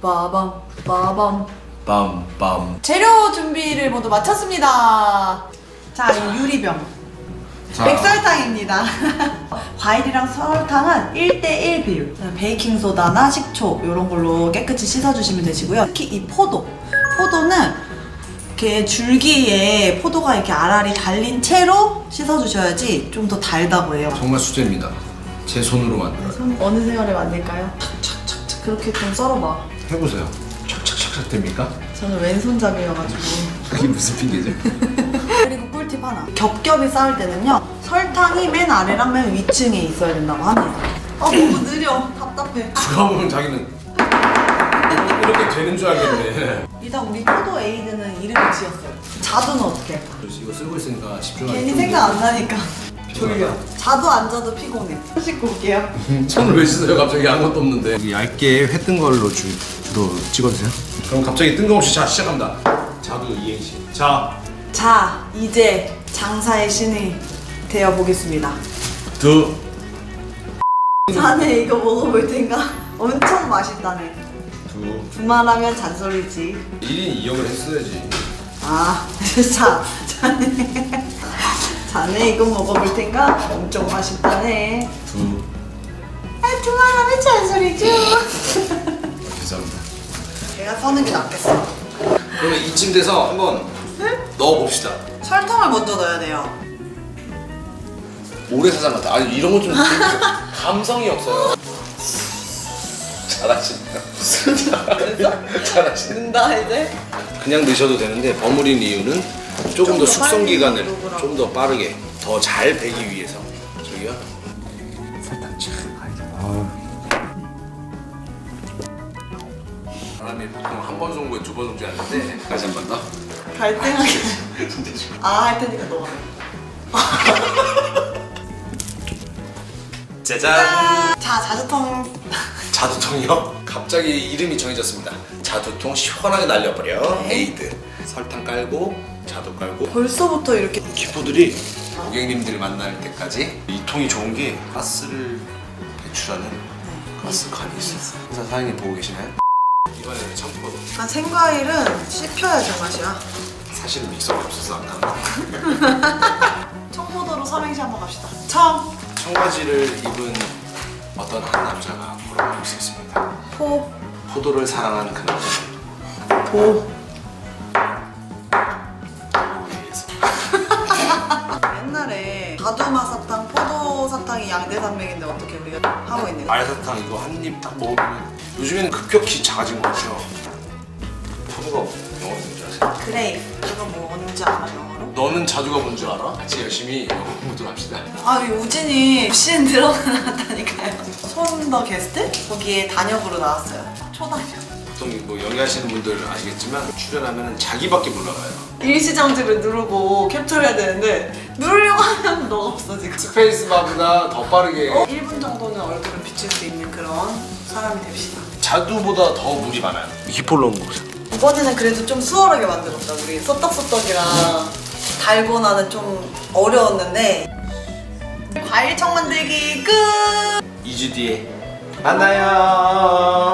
빠밤 빠밤 빰빰. 재료 준비를 모두 마쳤습니다. 자, 이 유리병. 자. 백설탕입니다. 과일이랑 설탕은 1대1 비율. 베이킹소다나 식초 이런 걸로 깨끗이 씻어주시면 되시고요. 특히 이 포도. 포도는 이렇게 줄기에 포도가 이렇게 알알이 달린 채로 씻어주셔야지 좀 더 달다고 해요. 정말 수제입니다. 제 손으로 만들어요. 손 어느 세월에 만들까요? 착착착착 그렇게 좀 썰어봐. 해보세요. 착착착착 됩니까? 저는 왼손잡이여가지고. 그게 무슨 핑계죠? 그리고 꿀팁 하나. 겹겹이 쌓을 때는요. 설탕이 맨 아래랑 맨 위층에 있어야 된다고 합니다. 아 너무 느려. 답답해. 누가 보면 자기는 이렇게 되는 줄 알겠네. 일단 우리 포도 에이드는 이름을 지었어요. 자두는 어떻게 할까? 그래서 이거 쓰고 있으니까 집중하기 괜히 좀 생각 안 나니까. 졸려. 자두 안 자도 피곤해. 씻고 올게요. 손을 왜 씻어요? 갑자기 아무것도 없는데. 얇게 회뜬 걸로 주, 주로 찍어주세요. 그럼 갑자기 뜬금없이 자 시작합니다. 자두 이행시. 자, 자, 이제 장사의 신이 되어 보겠습니다. 두, 자네 이거 먹어볼 텐가? 엄청 맛있다네. 두. 두말하면 잔소리지. 1인 2역을 했어야지. 아, 자, 자네. 자네 이거 먹어볼 텐가? 엄청 맛있다네. 두. 아, 두말하면 잔소리죠. 내가 서는 게 낫겠어. 그러면 이쯤 돼서 한번 넣어봅시다. 설탕을 먼저 넣어야 돼요. 모래사장 같아. 아니 이런 거 좀 감성이 없어요. 잘하시네요. 잘하시네. 는다 이제. 그냥 넣으셔도 되는데 버무린 이유는 조금 좀더 더 숙성 빨리 기간을 누구랑. 좀더 빠르게 더 잘 배기 위해서 저기요. 설탕 참. 사람이 보통 한 번 정도에 두번 정도 하는데 다시 한 번 더. 갈등하게. 진짜 좋아. 아, 할 테니까 넣어. 짜잔. 자, 자주통. 자두통이요? 갑자기 이름이 정해졌습니다. 자두통 시원하게 날려버려. 네. 에이드. 설탕 깔고 자두 깔고 벌써부터 이렇게. 기포들이 고객님들을 만날 때까지 이 통이 좋은 게 가스를 배출하는 가스 칸이 있어요. 그래서 사장님 보고 계시나요? 이번에는 청포도. 아, 생과일은 씹혀야 제맛이야. 사실은 믹서가 없어서 안 나옵니다. 청포도로 삼행시 한번 갑시다. 청, 청바지를 입은 어떤 한 남자가 물어볼 수 있습니다. 포, 포도를 사랑한 그 남자는 도. 이 양대 산맥인데 어떻게 우리가 하고 있는 거야? 알사탕 이거 한 입 딱 먹으면 요즘에는 급격히 작아진 거 같아요. 포도가 영어로 뭔지 아세요? 그레이. 이거 뭐 뭔지 알아, 영어로? 너는 자두가 뭔 줄 알아? 같이 열심히 영어 공부 좀 합시다. 아, 이 우진이 CN 들어가 나왔다니까요. 손더 게스트? 거기에 단역으로 나왔어요. 초단역. 보통 뭐 연기하시는 분들 아시겠지만 출연하면 자기밖에 몰라가요. 일시정지를 누르고 캡처해야 되는데 누르려고 하면 너가 없어 지금. 스페이스바보다 더 빠르게 1분 정도는 얼굴을 비출 수 있는 그런 사람이 됩시다. 자두보다 더 물이 많아요. 히폴로 온 거죠. 이번에는 그래도 좀 수월하게 만들었다. 우리 소떡소떡이랑 달고나는 좀 어려웠는데 과일청 만들기 끝! 2주 뒤에 만나요.